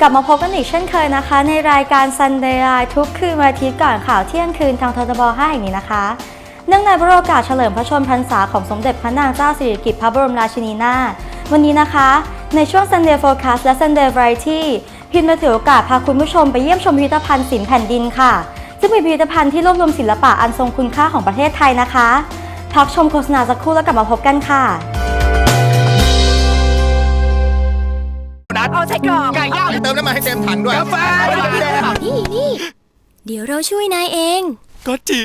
กลับมาพบกันอีกเช่นเคยนะคะ ในรายการ Sunday Live ทุกคืนวันอาทิตย์ก่อนข่าวเที่ยงคืนทางททบ5แห่งนี้นะคะ เนื่องในพระโอกาสเฉลิมพระชนมพรรษาของสมเด็จพระนางเจ้าสิริกิติ์พระบรมราชินีนาถวันนี้นะคะ ในช่วง Sunday Focus และ Sunday Variety พิมพ์มาถือโอกาสพาคุณผู้ชมไปเยี่ยมชมพิพิธภัณฑ์ศิลป์แผ่นดินค่ะ ซึ่งเป็นพิพิธภัณฑ์ที่รวบรวมศิลปะอันทรงคุณค่าของประเทศไทยนะคะ พักชมโฆษณาสักครู่แล้วกลับมาพบกันค่ะ เอาใส่กรอบไก่ย่างเติมน้ำมันให้เต็มถังด้วยกาแฟนี่นี่เดี๋ยวเราช่วยนายเองก็จี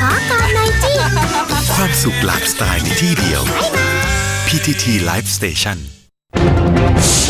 ขอกอดหน่อยจิความสุขหลากสไตล์ในที่เดียว PTT Live Station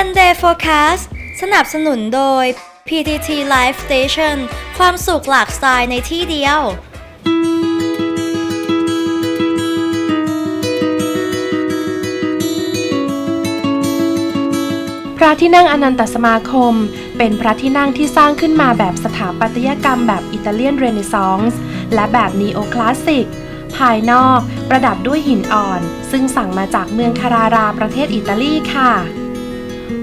Sunday Focus สนับสนุนโดย PTT Live Station ความสุขหลากสไตล์ในที่เดียว พระที่นั่งอนันตสมาคม เป็นพระที่นั่งที่สร้างขึ้นมาแบบสถาปัตยกรรมแบบอิตาเลียนเรเนซองส์และแบบนีโอคลาสสิกภายนอกประดับด้วยหินอ่อน ซึ่งสั่งมาจากเมืองคาราราประเทศอิตาลีค่ะ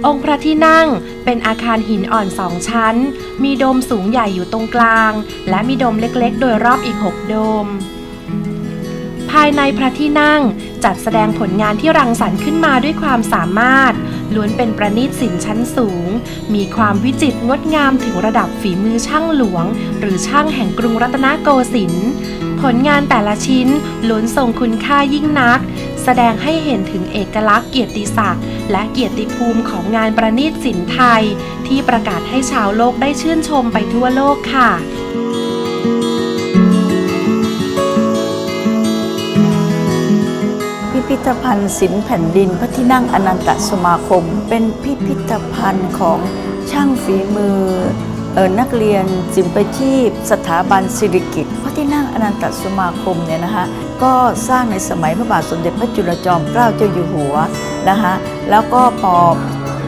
องค์พระที่นั่งเป็นอาคารหินอ่อนสองชั้น มีโดมสูงใหญ่อยู่ตรงกลาง และมีโดมเล็กๆ โดยรอบอีก 6 โดม ภายในพระที่นั่งจัดแสดงผลงานที่รังสรรค์ขึ้นมาด้วยความสามารถ ล้วนเป็นประณีตศิลป์ชั้นสูง มีความวิจิตรงดงามถึงระดับฝีมือช่างหลวง หรือช่างแห่งกรุงรัตนโกสินทร์ผลงานแต่ละชิ้นล้วนทรงคุณค่ายิ่งนัก แสดงให้เห็นถึงเอกลักษณ์เกียรติศักดิ์ และเกียรติภูมิของงานประณีตศิลป์ไทย ที่ประกาศให้ชาวโลกได้ชื่นชมไปทั่วโลกค่ะพิพิธภัณฑ์ศิลป์แผ่นดินพระที่นั่งอนันตสมาคม เป็นพิพิธภัณฑ์ของช่างฝีมือออนักเรียนศิลปชีพ สถาบันสิริกิติ์พระที่นั่งอนันตสมาคมเนี่ยนะคะก็สร้างในสมัยพระบาทสมเด็จพระจุลจอมเกล้าเจ้าอยู่หัว นะคะแล้วก็พอ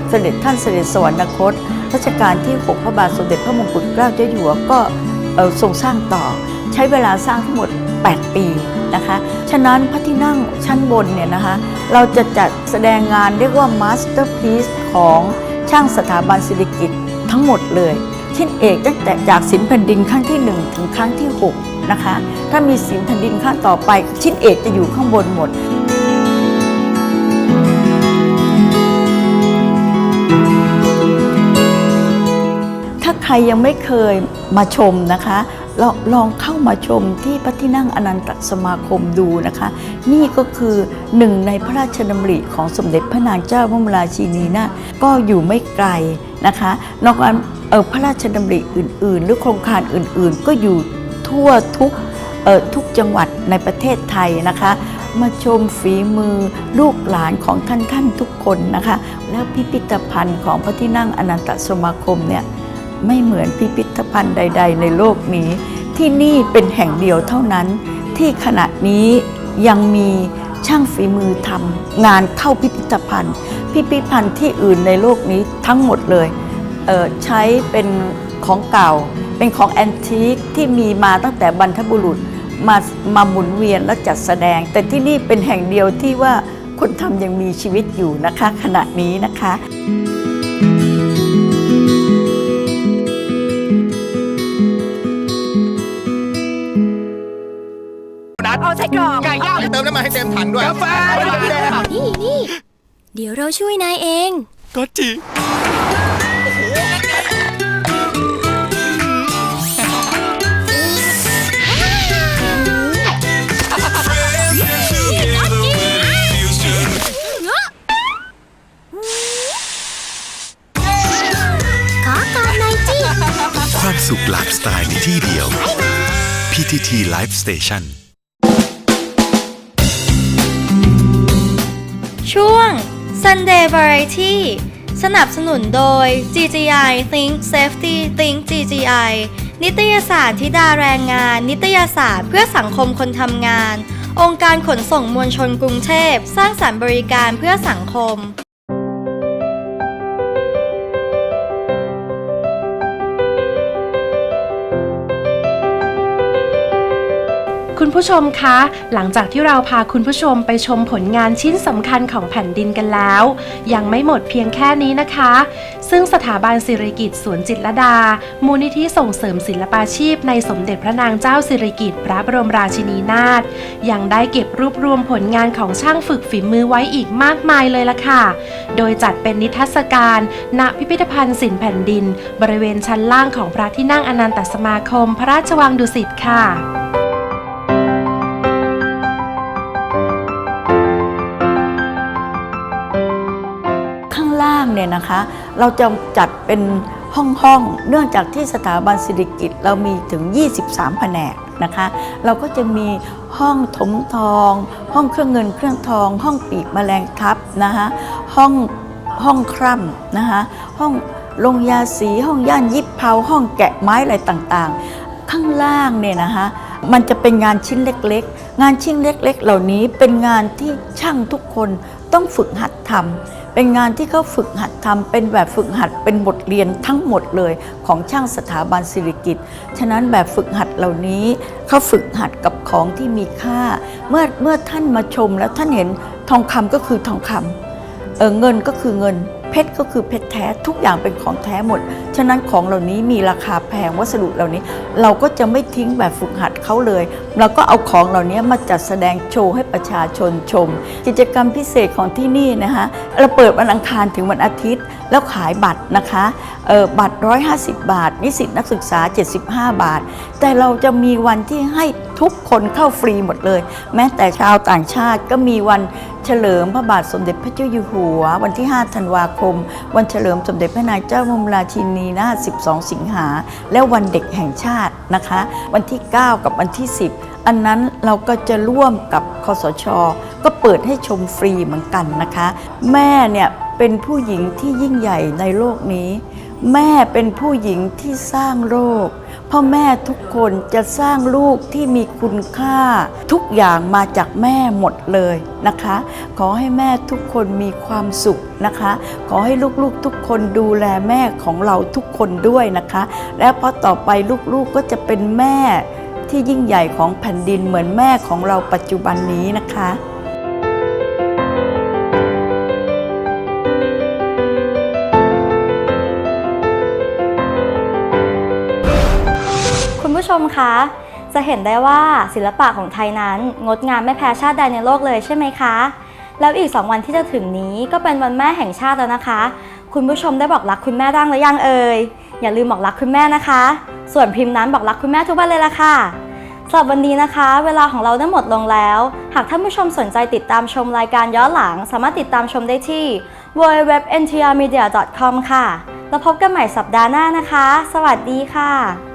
เสด็จท่านเสด็จสวรรคตรัชกาลที่ 6 พระบาทสมเด็จพระมงกุฎเกล้าเจ้าอยู่หัวก็ทรงสร้างต่อ ใช้เวลาสร้างทั้งหมด 8 ปีนะคะฉะนั้นพระที่นั่งชั้นบนเนี่ยนะคะเราจะจัดแสดงงานเรียกว่า Masterpiece ของช่างสถาบันศิริกิติ์ทั้งหมดเลยชิ้นเอกตั้งแต่จากศิลป์แผ่นดินครั้งที่ 1 ถึงครั้งที่ 6 นะคะ ถ้ามีศิลป์แผ่นดินครั้งต่อไปชิ้นเอกจะอยู่ข้างบนหมด ใครยังไม่เคยมาชมนะคะลองลองเข้ามาชมที่พระที่นั่งอนันตสมาคมดูนะคะ นี่ก็คือหนึ่งในพระราชดำริของสมเด็จพระนางเจ้าพระมราชินีนาก็อยู่ไม่ไกลนะคะนอกจากเออพระราชดำริอื่น ๆ หรือโครงการอื่นๆ ก็อยู่ทั่วทุกเออทุกจังหวัดในประเทศไทยนะคะ มาชมฝีมือลูกหลานของท่านท่านทุกคนนะคะ แล้วพิพิธภัณฑ์ของพระที่นั่งอนันตสมาคมเนี่ย ไม่เหมือนพิพิธภัณฑ์ใด ๆ ในโลกนี้ ที่นี่เป็นแห่งเดียวเท่านั้น ที่ขณะนี้ยังมีช่างฝีมือทำงานเข้าพิพิธภัณฑ์ พิพิธภัณฑ์ที่อื่นในโลกนี้ทั้งหมดเลยเใช้เป็นของเก่า เป็นของแอนทิคที่มีมาตั้งแต่บรรพบุรุษมามาหมุนเวียนและจัดแสดง แต่ที่นี่เป็นแห่งเดียวที่ว่าคนทำยังมีชีวิตอยู่นะคะ ขณะนี้นะคะ ติมน้ำมันให้เต็มถังด้วยกาแฟนี่นี่เดี๋ยวเราช่วยนายเอง ก็จี ขอกอดหน่อยจิความสุขหลากสไตล์ในที่เดียว PTT Live Station ช่วง Sunday Variety สนับสนุนโดย GGI Think Safety Think GGI นิตยสารทิดาแรงงาน นิตยสารเพื่อสังคมคนทำงาน องค์การขนส่งมวลชนกรุงเทพ สร้างสรรค์บริการเพื่อสังคม คุณผู้ชมคะ หลังจากที่เราพาคุณผู้ชมไปชมผลงานชิ้นสำคัญของแผ่นดินกันแล้ว ยังไม่หมดเพียงแค่นี้นะคะ ซึ่งสถาบันสิริกิติ์สวนจิตรดา มูลนิธิส่งเสริมศิลปาชีพ ในสมเด็จพระนางเจ้าสิริกิติ์พระบรมราชินีนาถยังได้เก็บรวบรวมผลงานของช่างฝึกฝีมือไว้อีกมากมายเลยล่ะค่ะ โดยจัดเป็นนิทรรศการ ณพิพิธภัณฑ์ศิลป์แผ่นดิน บริเวณชั้นล่างของพระที่นั่งอนันตสมาคม พระราชวังดุสิตค่ะ เนี่ยนะคะ เราจะจัดเป็นห้องห้องๆเนื่องจากที่สถาบันสิริกิตเรามีถึง 23 แผนกนะคะ เราก็จะมีห้องถมทอง ห้องเครื่องเงินเครื่องทอง ห้องปีกแมลงทับนะคะห้องห้องคร่ำนะคะห้องลงยาสีห้องย่านยิบเผาห้องแกะไม้อะไรต่างๆ ข้างล่างเนี่ยนะคะมันจะเป็นงานชิ้นเล็กๆ งานชิ้นเล็กๆ เหล่านี้เป็นงานที่ช่างทุกคนต้องฝึกหัดทำ เป็นงานที่เขาฝึกหัดทำเป็นแบบฝึกหัดเป็นบทเรียนทั้งหมดเลยของช่างสถาบันศิริกิตฉะนั้นแบบฝึกหัดเหล่านี้เขาฝึกหัดกับของที่มีค่า เมื่อเมื่อท่านมาชมแล้วท่านเห็นทองคำก็คือทองคำเเงินก็คือเงิน เพชรก็คือเพชรแท้ทุกอย่างเป็นของแท้หมด ฉะนั้นของเหล่านี้มีราคาแพงวัสดุเหล่านี้ เราก็จะไม่ทิ้งแบบฝึกหัดเขาเลย เราก็เอาของเหล่านี้มาจัดแสดงโชว์ให้ประชาชนชม กิจกรรมพิเศษของที่นี่นะคะเราเปิดวันอังคารถึงวันอาทิตย์ แล้วขายบัตรนะคะออบัตร 150 บาท นิสิตนักศึกษา 75 บาท แต่เราจะมีวันที่ให้ทุกคนเข้าฟรีหมดเลย แม้แต่ชาวต่างชาติก็มีวันเฉลิมพระบาทสมเด็จพระเจ้าอยู่หัว วันที่ 5 ธันวาคมวันเฉลิมสมเด็จพระนางเจ้าบรมราชินีนาถ12 สิงหา และวันเด็กแห่งชาตินะคะ วันที่ 9 กับวันที่ 10 อันนั้นเราก็จะร่วมกับคสช ก็เปิดให้ชมฟรีเหมือนกันนะคะ แม่เนี่ยเป็นผู้หญิงที่ยิ่งใหญ่ในโลกนี้ แม่เป็นผู้หญิงที่สร้างโลกพ่อแม่ทุกคนจะสร้างลูกที่มีคุณค่า ทุกอย่างมาจากแม่หมดเลยนะคะ ขอให้แม่ทุกคนมีความสุขนะคะ ขอให้ลูกๆทุกคนดูแลแม่ของเราทุกคนด้วยนะคะ และพอต่อไปลูกๆก็จะเป็นแม่ที่ยิ่งใหญ่ของแผ่นดินเหมือนแม่ของเราปัจจุบันนี้นะคะ ชมคะ จะเห็นได้ว่าศิลปะของไทยนั้น งดงามไม่แพ้ชาติใดในโลกเลยใช่ไหมคะ แล้วอีก 2 วันที่จะถึงนี้ก็เป็นวันแม่แห่งชาติแล้วนะคะ คุณผู้ชมได้บอกรักคุณแม่ร่างหรือยังเอ่ย อย่าลืมบอกรักคุณแม่นะคะ ส่วนพิมพ์นั้นบอกรักคุณแม่ทุกวันเลยละค่ะสำหรับวันนี้นะคะ เวลาของเราได้หมดลงแล้ว หากท่านผู้ชมสนใจติดตามชมรายการย้อนหลัง สามารถติดตามชมได้ที่ www.ntrmedia.com ค่ะ แล้วพบกันใหม่สัปดาห์หน้านะคะ สวัสดีค่ะ